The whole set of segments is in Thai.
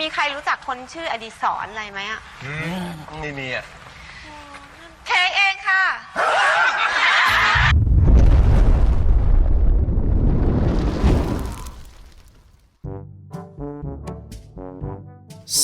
มีใครรู้จักคนชื่ออดิศรอะไรไหมอะไม่มีอะเค้กเองค่ะ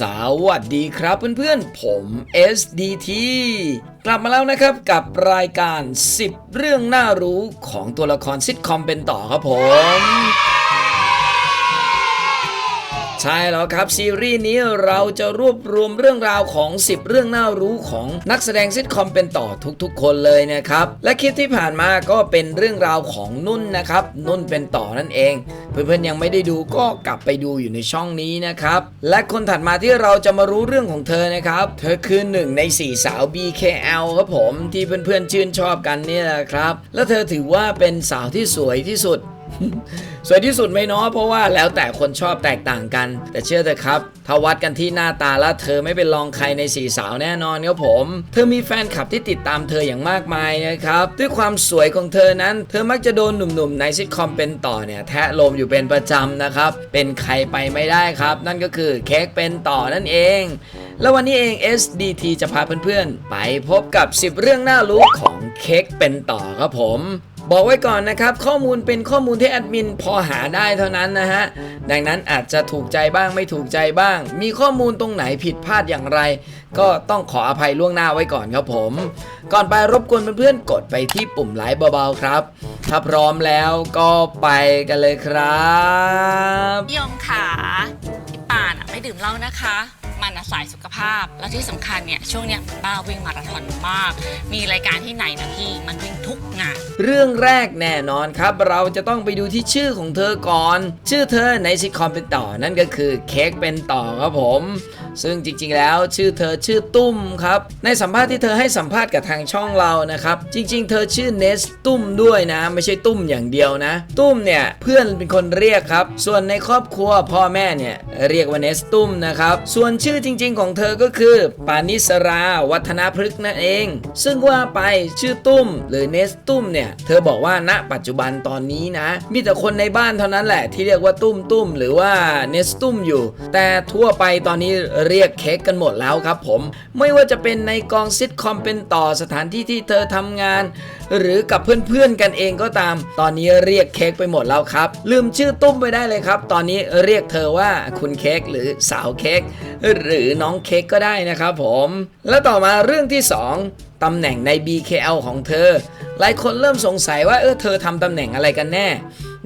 สวัสดีครับเพื่อนๆ ผม SDT กลับมาแล้วนะครับกับรายการ 10 เรื่องน่ารู้ของตัวละครซิทคอมเป็นต่อครับผม ใช่แล้วครับซีรีส์นี้เราจะรวบรวมเรื่องราวของ 10 เรื่องน่ารู้ของนักแสดงซิทคอมเป็นต่อทุกๆ คนเลยนะครับ และคลิปที่ผ่านมาก็เป็นเรื่องราวของนุ่นนะครับ นุ่นเป็นต่อนั่นเอง เพื่อนๆยังไม่ได้ดูก็กลับไปดูอยู่ในช่องนี้นะครับ และคนถัดมาที่เราจะมารู้เรื่องของเธอนะครับ เธอคือหนึ่งใน 4 สาว BKL ครับผมที่เพื่อนๆชื่นชอบกันนี่แหละครับ และเธอถือว่าเป็นสาวที่สวยที่สุด สวยที่สุดไหมเนาะเพราะว่าแล้วแต่คนชอบแตกต่างกัน แต่เชื่อเถอะครับ ถ้าวัดกันที่หน้าตาแล้วเธอไม่เป็นรองใครในสี่สาวแน่นอนครับผม เธอมีแฟนคลับที่ติดตามเธออย่างมากมายนะครับ ด้วยความสวยของเธอนั้น เธอมักจะโดนหนุ่มๆในซิทคอมเป็นต่อเนี่ยแทะลมอยู่เป็นประจำนะครับ เป็นใครไปไม่ได้ครับ นั่นก็คือเค้กเป็นต่อนั่นเอง แล้ววันนี้เอง SDT จะพาเพื่อนๆ ไปพบกับ 10 เรื่องน่ารู้ของเค้กเป็นต่อครับผม บอกไว้ก่อนนะครับ ข้อมูลเป็นข้อมูลที่แอดมินพอหาได้เท่านั้นนะฮะ ดังนั้นอาจจะถูกใจบ้างไม่ถูกใจบ้าง มีข้อมูลตรงไหนผิดพลาดอย่างไร ก็ต้องขออภัยล่วงหน้าไว้ก่อนครับผม ก่อนไปรบกวนเพื่อนๆกดไปที่ปุ่มไลค์เบาๆครับ ถ้าพร้อมแล้วก็ไปกันเลยครับ พี่ยมขาพี่ป่านอะไม่ดื่มเหล้านะคะ มันอะสายสุขภาพ แล้วที่สำคัญเนี่ยช่วงเนี้ยบ้าวิ่งมาราธอนมาก มีรายการที่ไหนนะพี่มันวิ่งทุกงาน เรื่องแรกแน่นอนครับ เราจะต้องไปดูที่ชื่อของเธอก่อน ชื่อเธอในซิทคอมเป็นต่อนั่นก็คือเค้กเป็นต่อครับผม ซึ่งจริงๆ แล้วชื่อเธอชื่อตุ้มครับ ในสัมภาษณ์ที่เธอให้สัมภาษณ์กับทางช่องเรานะครับ จริง ๆ เธอชื่อเนสตุ้มด้วยนะ ไม่ใช่ตุ้มอย่างเดียวนะ ตุ้มเนี่ยเพื่อนเป็นคนเรียกครับ ส่วนในครอบครัวพ่อแม่เนี่ยเรียกว่าเนสตุ้มนะครับ ส่วนชื่อจริง ๆ ของเธอก็คือ ปานิสราวัฒนพฤกษ์นั่นเอง ซึ่งว่าไปชื่อตุ้ม หรือเนสตุ้มเนี่ยเธอบอกว่าณปัจจุบันตอนนี้นะ มีแต่คนในบ้านเท่านั้นแหละที่เรียกว่าตุ้มตุ้มหรือว่าเนสตุ้มอยู่ แต่ทั่วไปตอนนี้เรียกเค้กกันหมดแล้วครับผม ไม่ว่าจะเป็นในกองซิทคอมเป็นต่อสถานที่ที่เธอทำงาน หรือกับเพื่อนๆกันเองก็ตาม ตอนนี้เรียกเค้กไปหมดแล้วครับ ลืมชื่อตุ้มไปได้เลยครับ ตอนนี้เรียกเธอว่าคุณเค้กหรือสาวเค้กหรือน้องเค้กก็ได้นะครับผม และต่อมาเรื่องที่สองตำแหน่งใน BKL ของเธอ หลายคนเริ่มสงสัยว่าเออเธอทำตำแหน่งอะไรกันแน่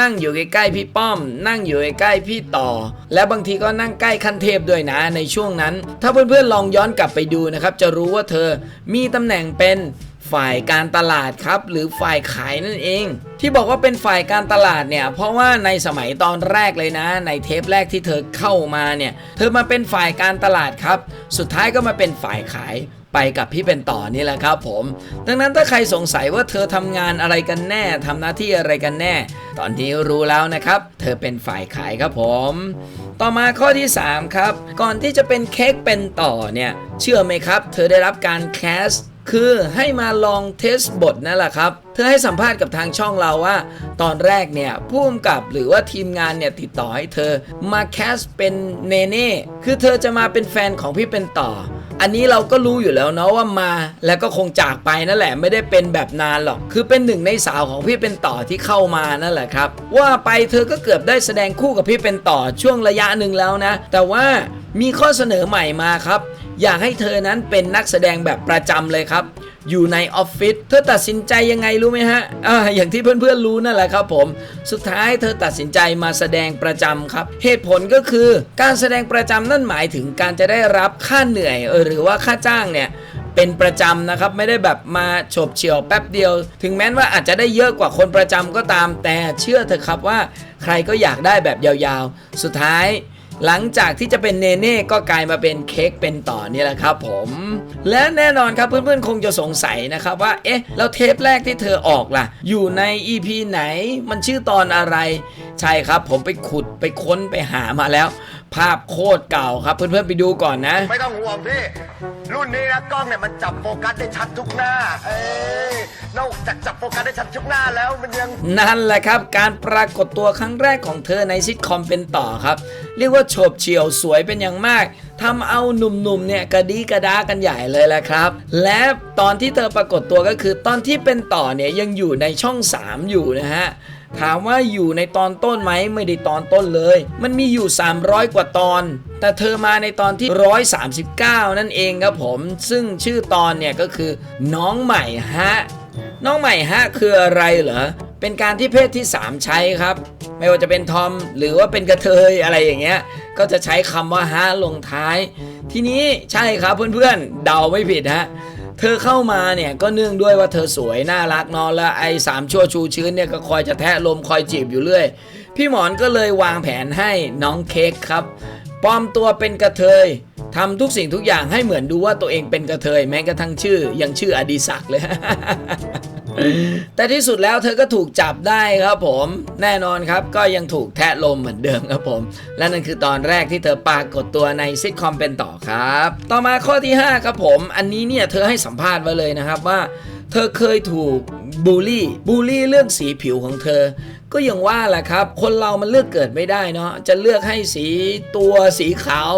นั่งอยู่ใกล้ๆพี่ป้อม นั่งอยู่ใกล้ๆพี่ต่อ และบางทีก็นั่งใกล้คันเทพด้วยนะในช่วงนั้น ถ้าเพื่อนๆลองย้อนกลับไปดูนะครับ จะรู้ว่าเธอมีตำแหน่งเป็นฝ่ายการตลาดครับ หรือฝ่ายขายนั่นเอง ที่บอกว่าเป็นฝ่ายการตลาดเนี่ย เพราะว่าในสมัยตอนแรกเลยนะ ในเทปแรกที่เธอเข้ามาเนี่ย เธอมาเป็นฝ่ายการตลาดครับ สุดท้ายก็มาเป็นฝ่ายขาย ไปกับพี่เป็นต่อนี่แหละครับผม ดังนั้นถ้าใครสงสัยว่าเธอทำงานอะไรกันแน่ทำหน้าที่อะไรกันแน่ ตอนนี้รู้แล้วนะครับ เธอเป็นฝ่ายขายครับผม ต่อมาข้อที่ 3 ครับ ก่อนที่จะเป็นเค้กเป็นต่อเนี่ย เชื่อไหมครับ เธอได้รับการแคสคือให้มาลองเทสบทนั่นแหละครับ เธอให้สัมภาษณ์กับทางช่องเราว่า ตอนแรกเนี่ยผู้กำกับหรือว่าทีมงานเนี่ยติดต่อให้เธอมาแคสเป็นเนเน่ คือเธอจะมาเป็นแฟนของพี่เป็นต่อ อันนี้เราก็รู้อยู่แล้วเนาะว่ามา แล้วก็คงจากไปนั่นแหละไม่ได้เป็นแบบนานหรอก คือเป็นหนึ่งในสาวของพี่เป็นต่อที่เข้ามานั่นแหละครับ ว่าไปเธอก็เกือบได้แสดงคู่กับพี่เป็นต่อช่วงระยะหนึ่งแล้วนะ แต่ว่ามีข้อเสนอใหม่มาครับ อยากให้เธอนั้นเป็นนักแสดงแบบประจำเลยครับ อยู่ในออฟฟิศเธอตัดสินใจยังไงรู้ไหมฮะอ่าอย่างที่เพื่อนๆรู้นั่นแหละครับผม สุดท้ายเธอตัดสินใจมาแสดงประจำครับ เหตุผลก็คือการแสดงประจำนั่นหมายถึงการจะได้รับค่าเหนื่อยเออหรือว่าค่าจ้างเนี่ยเป็นประจำนะครับไม่ได้แบบมาฉบเฉี่ยวแป๊บเดียว ถึงแม้ว่าอาจจะได้เยอะกว่าคนประจำก็ตาม แต่เชื่อเถอะครับว่า ใครก็อยากได้แบบยาวๆ สุดท้าย หลังจากที่จะเป็นเนเน่ก็กลายมาเป็นเค้กเป็นต่อนี่แหละครับผม และแน่นอนครับเพื่อนๆคงจะสงสัยนะครับว่า เอ๊ะ แล้วเทปแรกที่เธอออกล่ะ อยู่ใน EP ไหน มันชื่อตอนอะไร ใช่ครับผมไปขุดไปค้นไปหามาแล้ว ภาพโคตรเก่าครับ เพื่อนๆไปดูก่อนนะ ไม่ต้องห่วงพี่ รุ่นนี้นะกล้องเนี่ยมันจับโฟกัสได้ชัดทุกหน้า เอ้ยนอกจากจับโฟกัสได้ชัดทุกหน้าแล้วมันยัง นั่นแหละครับ การปรากฏตัวครั้งแรกของเธอในซิทคอมเป็นต่อครับ เรียกว่าโฉบเฉี่ยวสวยเป็นอย่างมากทำเอาหนุ่มๆเนี่ยกระดีกระดากันใหญ่เลยแหละครับ และตอนที่เธอปรากฏตัวก็คือตอนที่เป็นต่อเนี่ยยังอยู่ในช่อง 3 อยู่นะฮะ ถามว่าอยู่ในตอนต้นไหมไม่ได้ตอนต้นเลย มันมีอยู่ 300 กว่าตอน แต่เธอมาในตอนที่ 139 นั่นเองครับผม ซึ่งชื่อตอนเนี่ยก็คือ น้องใหม่ฮะ น้องใหม่ฮะคืออะไรเหรอ เป็นการที่เพศที่ 3 ใช้ครับ ไม่ว่าจะเป็นทอมหรือว่าเป็นกระเทยอะไรอย่างเงี้ย ก็จะใช้คำว่าฮะลงท้าย ทีนี้ใช่ครับเพื่อนๆ เดาไม่ผิดฮะ เธอเข้ามาเนี่ยก็เนื่องด้วยว่าเธอสวยน่ารักเนอนแล้วไอ้สามชั่วชูชื้นเนี่ยก็คอยจะแทะลมคอยจีบอยู่เรื่อย พี่หมอนก็เลยวางแผนให้น้องเค้กครับปลอมตัวเป็นกระเทยทำทุกสิ่งทุกอย่างให้เหมือนดูว่าตัวเองเป็นกระเทย แม้กระทั่งชื่อยังชื่ออดีศักดิ์เลย แต่ที่สุดแล้วเธอก็ถูกจับได้ครับผมแน่นอนครับก็ยังถูกแทะลมเหมือนเดิมครับผม และนั่นคือตอนแรกที่เธอปรากฏตัวในซิทคอมเป็นต่อครับ ต่อมาข้อที่ 5 ครับผม อันนี้เนี่ยเธอให้สัมภาษณ์ไว้เลยนะครับว่า เธอเคยถูกบูลลี่บูลลี่เรื่องสีผิวของเธอ ก็อย่างว่าแหละครับ คนเรามันเลือกเกิดไม่ได้เนาะจะเลือกให้สีตัวสีขาว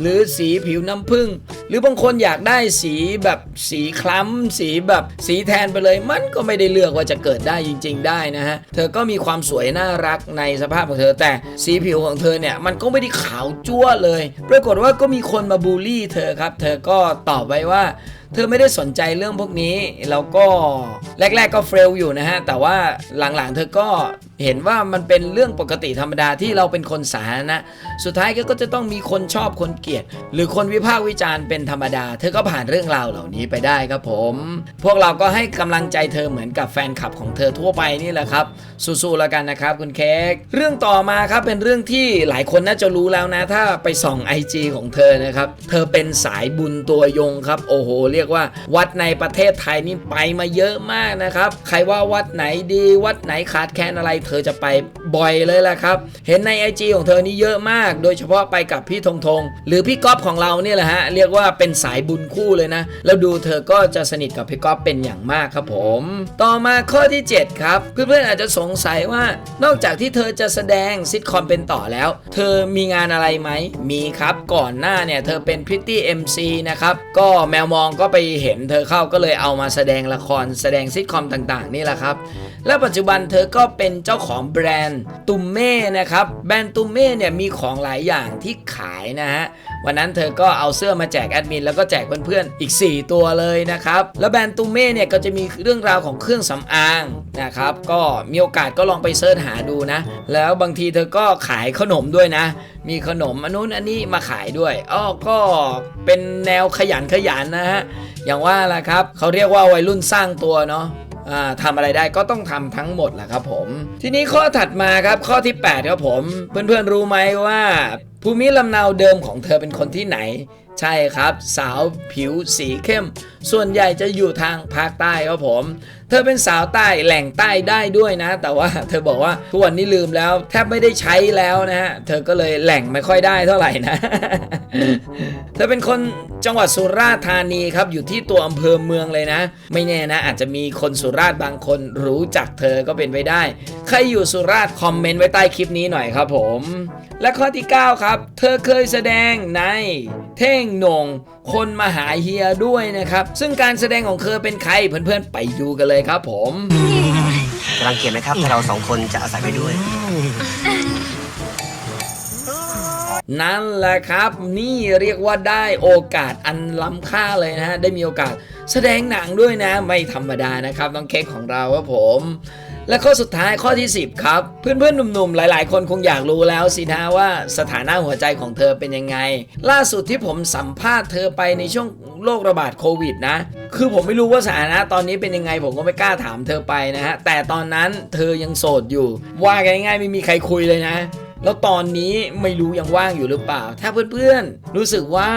หรือสีผิวน้ำผึ้งหรือบางคนอยากได้สีแบบสีคล้ำสีแบบสีแทนไปเลย มันก็ไม่ได้เลือกว่าจะเกิดได้จริง ๆ ได้นะฮะเธอก็มีความสวยน่ารักในสภาพของเธอ แต่สีผิวของเธอเนี่ยมันก็ไม่ได้ขาวจั่วเลย ปรากฏว่าก็มีคนมาบูลลี่เธอครับ เธอก็ตอบไว้ว่า เธอไม่ได้สนใจเรื่องพวกนี้ แล้วก็แรก ๆก็เฟลอยู่นะฮะ แต่ว่าหลังๆ เธอก็ เห็นว่ามันเป็นเรื่องปกติธรรมดาที่เราเป็นคนสาธารณะ สุดท้ายก็จะต้องมีคนชอบคนเกลียด หรือคนวิพากษ์วิจารณ์เป็นธรรมดา เธอก็ผ่านเรื่องราวเหล่านี้ไปได้ครับผม พวกเราก็ให้กำลังใจเธอเหมือนกับแฟนคลับของเธอทั่วไปนี่แหละครับ สู้ๆแล้วกันนะครับคุณเค้กเรื่องต่อมาครับเป็นเรื่องที่หลายคนน่าจะรู้แล้วนะ ถ้าไปส่อง IG ของเธอนะครับ เธอเป็นสายบุญตัวยงครับ โอ้โห เรียกว่า วัดในประเทศไทยนี่ไปมาเยอะมากนะครับ ใครว่าวัดไหนดี วัดไหนขาดแคลนอะไรเธอจะไปบ่อยเลยแหละครับ เห็นใน IG ของเธอนี่เยอะมาก โดยเฉพาะไปกับพี่ธงธงหรือพี่ก๊อฟของเราเนี่ยแหละฮะเรียกว่าเป็นสายบุญคู่เลยนะ แล้วดูเธอก็จะสนิทกับพี่ก๊อฟเป็นอย่างมากครับผม ต่อมาข้อที่ 7 ครับ เพื่อนๆอาจจะสงสัยว่านอกจากที่เธอจะแสดงซิทคอมเป็นต่อแล้ว เธอมีงานอะไรไหมมีครับก่อนหน้าเนี่ยเธอเป็นพริตตี้ MC นะครับก็แมวมองก็ไปเห็นเธอเข้าก็เลยเอามาแสดงละครแสดงซิทคอมต่างๆ นี่แหละครับและปัจจุบันเธอก็เป็นเจ้าของแบรนด์ตุมเม่นะครับ แบรนด์ตุมเม่เนี่ยมีของหลายอย่างที่ขายนะฮะ วันนั้นเธอก็เอาเสื้อมาแจกแอดมินแล้วก็แจกเพื่อนๆอีก 4 ตัวเลยนะครับ แล้วแบรนด์ตุมเม่เนี่ยก็จะมีเรื่องราวของเครื่องสำอางนะครับ ก็มีโอกาสก็ลองไปเสิร์ชหาดูนะ แล้วบางทีเธอก็ขายขนมด้วยนะ มีขนมอันนู้นอันนี้มาขายด้วยอ้อก็เป็นแนวขยันขยันนะฮะ อย่างว่าแหละครับเขาเรียกว่าวัยรุ่นสร้างตัวเนาะ อ่าทำอะไรได้ก็ต้องทำทั้งหมดแหละครับผม ทีนี้ข้อถัดมาครับข้อที่ 8 ครับผม เพื่อนๆรู้ไหมว่า ภูมิลำเนาเดิมของเธอเป็นคนที่ไหน ใช่ครับ สาวผิวสีเข้ม ส่วนใหญ่จะอยู่ทางภาคใต้ครับผม เธอเป็นสาวใต้แหล่งใต้ได้ด้วยนะ แต่ว่าเธอบอกว่าทุกวันนี้ลืมแล้ว แทบไม่ได้ใช้แล้วนะฮะเธอก็เลยแหล่งไม่ค่อยได้เท่าไหร่นะ เธอเป็นคนจังหวัดสุราษฎร์ธานีครับอยู่ที่ตัวอำเภอเมืองเลยนะ ไม่แน่นะ อาจจะมีคนสุราษฎร์บางคนรู้จักเธอก็เป็นไปได้ ใครอยู่สุราษฎร์คอมเมนต์ไว้ใต้คลิปนี้หน่อยครับผม และข้อที่ 9 ครับ เธอเคยแสดงในเท่งหนง คนมาหาเฮียด้วยนะครับ ซึ่งการแสดงของเธอเป็นใครเพื่อนๆไปดูกันเลยครับผมจะรังเกียจไหมครับถ้าเราสองคนจะอาศัยไปด้วย นั่นแหละครับ นี่เรียกว่าได้โอกาสอันล้ำค่าเลยนะฮะ ได้มีโอกาสแสดงหนังด้วยนะ ไม่ธรรมดานะครับน้องเค้กของเราครับผม และข้อสุดท้ายข้อที่ 10 ครับ เพื่อนๆหนุ่มๆ หลายๆ คนคงอยากรู้แล้วสินะว่าสถานะหัวใจของเธอเป็นยังไง ล่าสุดที่ผมสัมภาษณ์เธอไปในช่วงโรคระบาดโควิดนะ คือผมไม่รู้ว่าสถานะตอนนี้เป็นยังไง ผมก็ไม่กล้าถามเธอไปนะฮะ แต่ตอนนั้นเธอยังโสดอยู่ ว่าง่ายๆไม่มีใครคุยเลยนะแล้วตอนนี้ไม่รู้ยังว่างอยู่หรือเปล่า ถ้าเพื่อนๆ รู้สึกว่า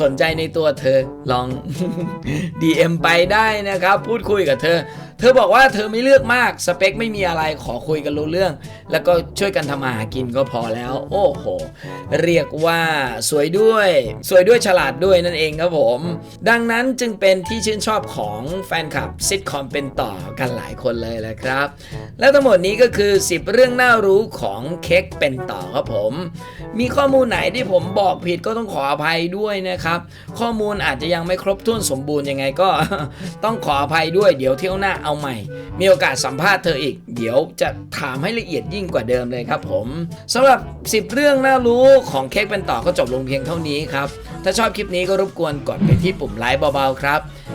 สนใจในตัวเธอลอง DM ไปได้นะครับ พูดคุยกับเธอ ธธอบอกว่าเธอไม่เลือกมากสเปคไม่มีอะไรขอคุยกันรู้เรื่อง แล้วก็ช่วยกันทำมาหากินก็พอแล้ว โอ้โห เรียกว่าสวยด้วย สวยด้วยฉลาดด้วยนั่นเองครับผม ดังนั้นจึงเป็นที่ชื่นชอบของแฟนคลับซิทคอมเป็นต่อกันหลายคนเลยแหละครับ และทั้งหมดนี้ก็คือ 10 เรื่องน่ารู้ของเค้กเป็นต่อครับผม มีข้อมูลไหนที่ผมบอกผิดก็ต้องขออภัยด้วยนะครับ ข้อมูลอาจจะยังไม่ครบถ้วนสมบูรณ์ยังไงก็ ต้องขออภัยด้วยเดี๋ยวเที่ยวหน้าเอาเอาใหม่ มีโอกาสสัมภาษณ์เธออีก เดี๋ยวจะถามให้ละเอียดยิ่งกว่าเดิมเลยครับผมสำหรับ 10 เรื่องน่ารู้ของเค้กเป็นต่อก็จบลงเพียงเท่านี้ครับ ถ้าชอบคลิปนี้ก็รบกวนกดไปที่ปุ่มไลค์เบาๆครับ